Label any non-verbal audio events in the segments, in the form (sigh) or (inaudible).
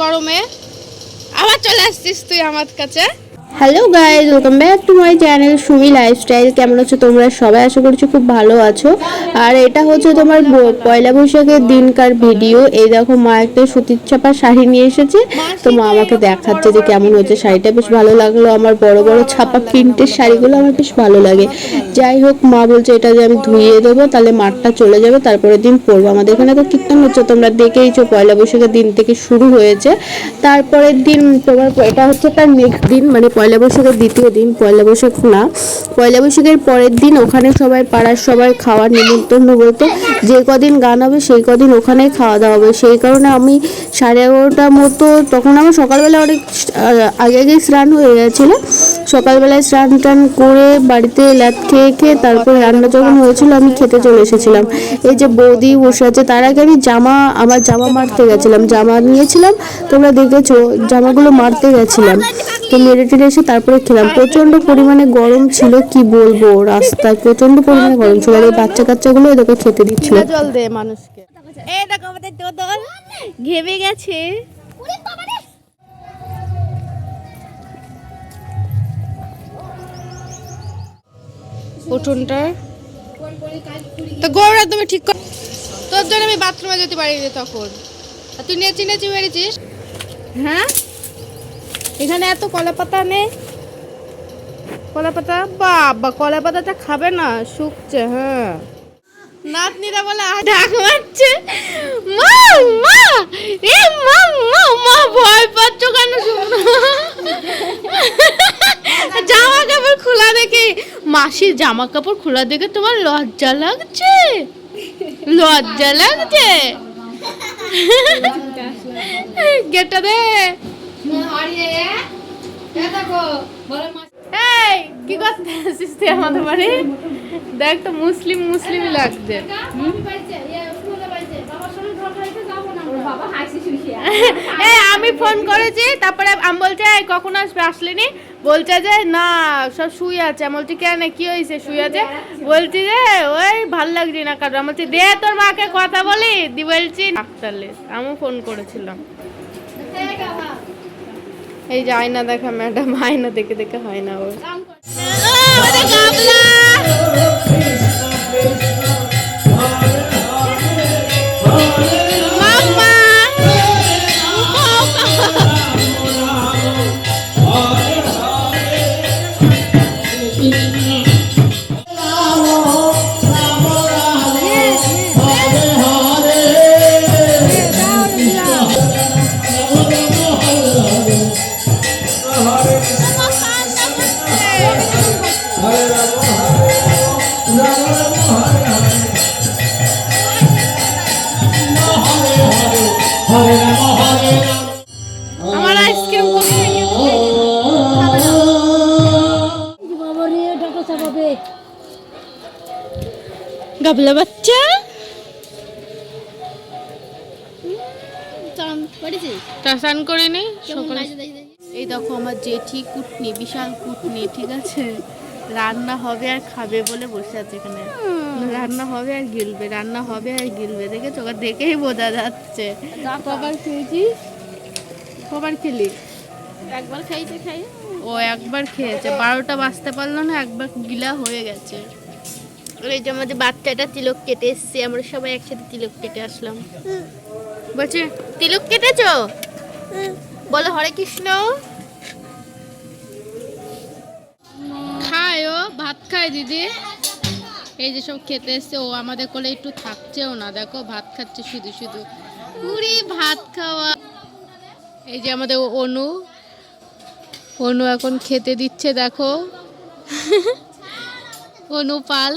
গরমে আবার চলে আসছিস তুই আমার কাছে? Hello guys welcome back to my channel Sumi lifestyle কেমন আছো তোমরা? সবাই আশা করছি খুব ভালো আছো। আর এটা হচ্ছে তোমার পয়লা বৈশাখের দিনকার ভিডিও এই দেখো মা একটা সুতির চাপা শাড়ি নিয়ে এসেছে। তো মা আমাকে দেখাচ্ছে যে কেমন হচ্ছে শাড়িটা। বেশ ভালো লাগল। আমার বড় বড় ছাপা প্রিন্টের শাড়িগুলো আমার বেশ ভালো লাগে। যাই হোক, মা বলছে এটা যে আমি ধুয়ে দেবো, তাহলে মাঠটা চলে যাবে, তারপরের দিন পরবো। আমাদের এখানে তো কীর্তন হচ্ছে, তোমরা দেখেইছো পয়লা বৈশাখের দিন থেকে শুরু হয়েছে। তারপরের দিন তোমার এটা হচ্ছে তার নেক্সট দিন মানে পয়লা বৈশাখের দ্বিতীয় দিন, পয়লা বৈশাখ না, পয়লা বৈশাখের পরের দিন ওখানে সবাই পাড়ার সবাই খাওয়ার নিমন্ত্রণ বলতে। যে কদিন গান হবে সেই কদিন ওখানেই খাওয়া দাওয়া হবে। সেই কারণে আমি সাড়ে এগারোটার মতো তখন আমার সকালবেলা অনেক আগে আগেই স্নান হয়ে গেছিল। সকালবেলায় স্নান টান করে বাড়িতে ল্যাদ খেয়ে খেয়ে তারপরে রান্না যখন হয়েছিল আমি খেতে চলে এসেছিলাম। এই যে বৌদি বসে আছে, তার আগে আমি জামা, আমার জামা মারতে গেছিলাম। জামা নিয়েছিলাম, তোমরা দেখেছ, জামাগুলো মারতে গেছিলাম। তো মেরে টেরে এসে তারপরে খেলাম। প্রচণ্ড পরিমাণে গরম ছিল, কি বলব? রাস্তায় প্রচণ্ড পরিমাণে গরম ছিল। আর এই বাচ্চা কাচ্চাগুলো এদেরকে খেতে দিচ্ছিল। জল মানুষকে। এই দেখো আমাদের দোদল ঘেমে গেছে। উঠোনটা। তো ঠিক কর তোর জন্য আমি বাথরুমে যেতে পারিনি তখন। তুই নেচি নেচি বেরিয়েছিস? হ্যাঁ? এখানে এত কলা পাতা নেই। কলা পাতা বাবা কলা পাতাটা খাবে না, শুকছে হ্যাঁ। নাতনিরা বলে ডাক মারছে। মা মা, এ মা মা মা, ভয় পাচ্ছ কেন শুনো? জামা কাপড় খোলা দেখে, মাসির জামা কাপড় খোলা দেখে তোমার লজ্জা লাগছে? লজ্জা লাগছে? গেটটা দে। এই কি করতে আসিস তুই আমাদের বাড়ি? দেখ তো মুসলিম মুসলিম লাগছে। এই আমি ফোন করেছি তারপরে আমি বলছে "এই, কখন আসবে? আসলেনি বলছে যে না সব শুয়ে আছে। আমি বলছি কেন? কি হয়েছে? শুয়ে আছে? বলছি যে ওই ভালো লাগছে না কারণ। আমি বলছি দে তোর মাকে কথা বলি। দি বলছি আমিও ফোন করেছিলাম। এই যে আয়না দেখা ম্যাডাম আয়না দেখে দেখে হয় না ওর। গাবলা বাচ্চা? স্নান করে নি সকালে এই দেখো আমার জেঠি কুটনি বিশাল কুটনি ঠিক আছে? রান্না হবে আর খাবে বলে বসে আছে এখানে। রান্না হবে আর গিলবে রান্না হবে আর গিলবে দেখেছ? ওকে দেখেই বোঝা যাচ্ছে। কবার খেয়েছিস কবার খেলি? একবার খাইছে খাই ও একবার খেয়েছে বারোটা বাজতে পারল না একবার গিলা হয়ে গেছে। এই যে আমাদের বাচ্চাটা তিলক কেটে এসছে আমরা সবাই একসাথে তিলক কেটে আসলাম। বলছে তিলক কেটেছো? বলো হরে কৃষ্ণ। খায় ও ভাত খায় দিদি। এই যে সব খেতে এসছে ও আমাদের কোলে একটু থাকছেও না দেখো ভাত খাচ্ছে শুধু শুধু। পুরি ভাত খাওয়া। এই যে আমাদের অনু। অনু এখন খেতে দিচ্ছে দেখো। (laughs) অনু পাল।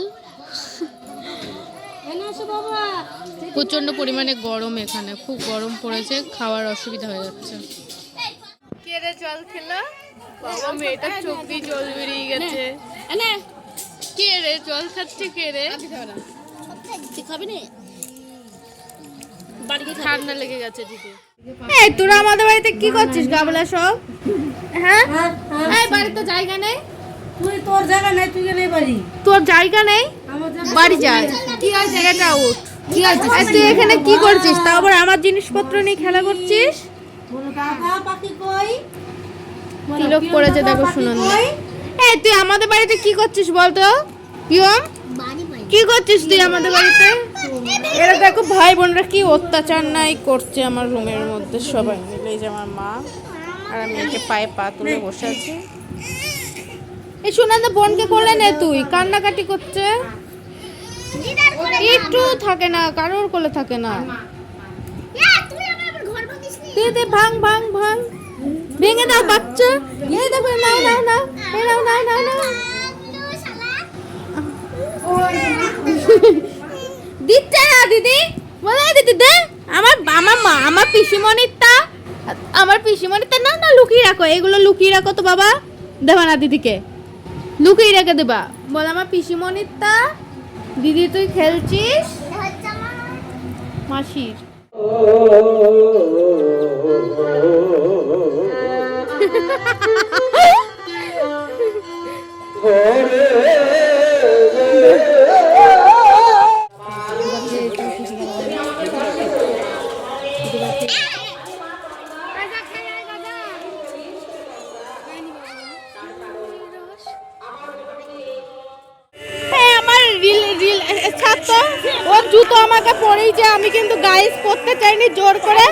প্রচণ্ড পরিমাণে গরম এখানে। খুব গরম পড়েছে খাওয়ার অসুবিধা হয়ে যাচ্ছে। কে রে জল খেলো? বাবা মেয়েটার চোখ দিয়ে জল বেরিয়ে গেছে। জল খাচ্ছে খাবি না। ঠান্ডা লেগে গেছে দিদি। তোরা আমাদের বাড়িতে কি করছিস গাবলা সব? হ্যাঁ। এই বাড়িতে জায়গা নেই? তুই তোর জায়গা নাই তুই গেলে বাড়ি। তোর জায়গা নেই? বাড়ি যায়। কি আছে এটা উঠ কি হয়েছে তুই এখানে কি করছিস? তাও আবার আমার জিনিসপত্র নিয়ে খেলা করছিস? তিলক পড়েছে দেখো শুনুন এই তুই আমাদের বাড়িতে কি করছিস বলতো? পিয়ম কি করছিস তুই আমাদের বাড়িতে? এরা দেখো ভাই বোনরা কি অত্যাচার নাই করছে আমার রুমের মধ্যে সবাই মিলে। যে আমার মা আর আমি একে পায়ে পা তুলে বসে আছি। এই সুনন্দ বোনকে কোলে নে তুই, কান্নাকাটি করছে। একটু থাকে না, কারোর কোলে থাকে না। দে দে, ভাঙ ভাঙ দাও বাচ্চা। এই দেখো নাও নাও নাও, এই নাও নাও নাও নাও। দিচ্ছে না দিদি। বলে দিদি, দে। আমার আমার মা, আমার পিসিমণিরটা আমার পিসিমণিরটা না না, লুকিয়ে রাখো। এগুলো লুকিয়ে রাখো তো বাবা। দেবা না দিদিকে। লুকিয়ে রেখে দেবা। বল আমার পিসিমণিরটা দিদি তুই খেলছিস? মাসির। হ্যাঁ জুতো আমাকে পরেই যে আমি কিন্তু গাইস পরতে চাইনি জোর করে।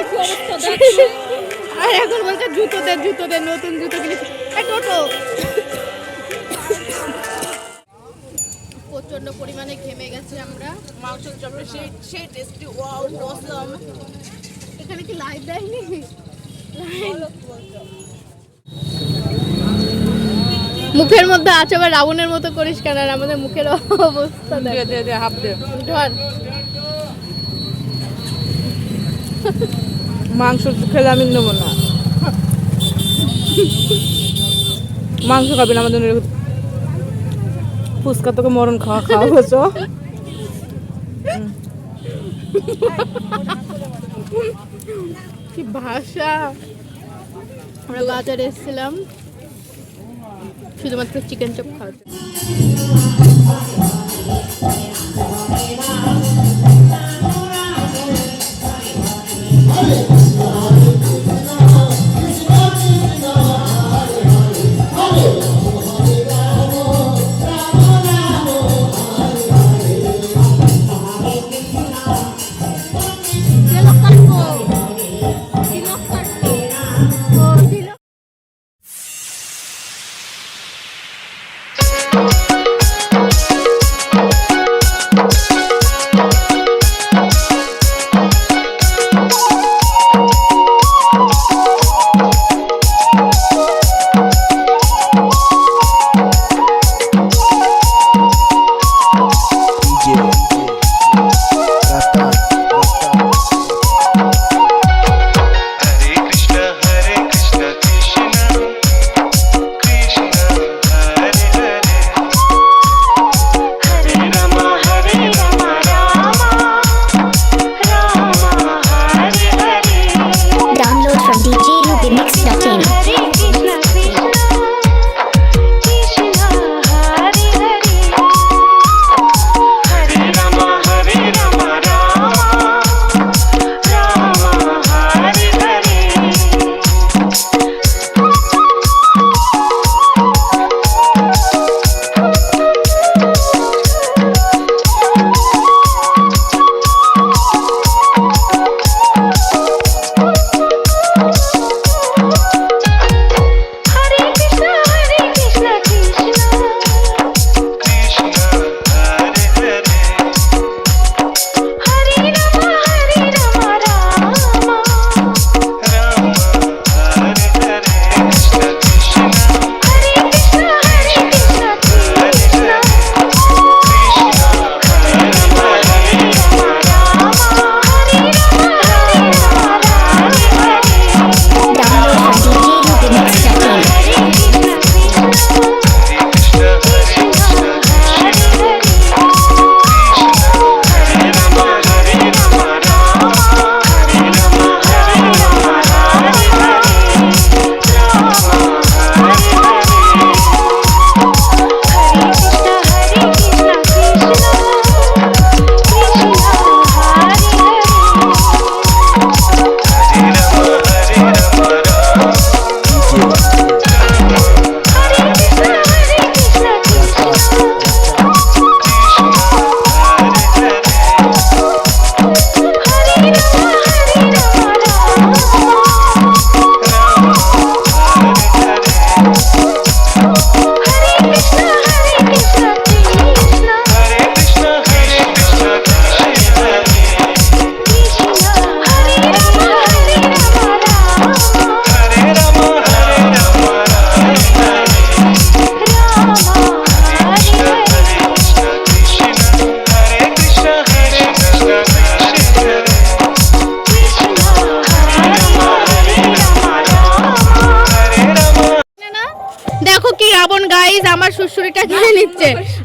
আর এখন বলছে জুতো দে জুতো দে নতুন জুতো কিনেছি। টোটো। প্রচণ্ড পরিমাণে ঘেমে গেছে আমরা। মাংস চপে সেই সেই টেস্টি ওয়াও বসলাম। এখানে কি লাইট দেয়নি? মুখের মধ্যে আছে আবার রাবণের মতো করিস কেন? আর আমাদের মুখের অবস্থা দেখ। হাফ দে। ধর। মাংস খেলে আমি নেব না। মাংস খাবি না আমাদের ফুচকা তোকে মরণ খাওয়া খাওয়া হয়েছ কি ভাষা। আমরা বাজারে এসেছিলাম। শুধুমাত্র চিকেন চপ খাওয়াতে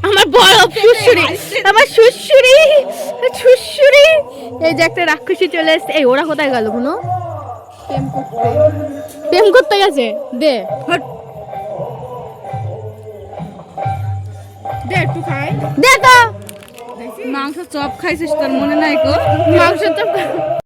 আমার বড় শ্বশুরি আমার শ্বশুরি শ্বশুরি এই যে একটা রাক্ষসী চলে এসছে। এই ওরা কোথায় গেল কোনো প্রেম করতে। প্রেম করতে গেছে? দে। দে একটু খাই। দে তো। মাংস চপ খাইছিস তোর মনে নাই গো? মাংস চপ।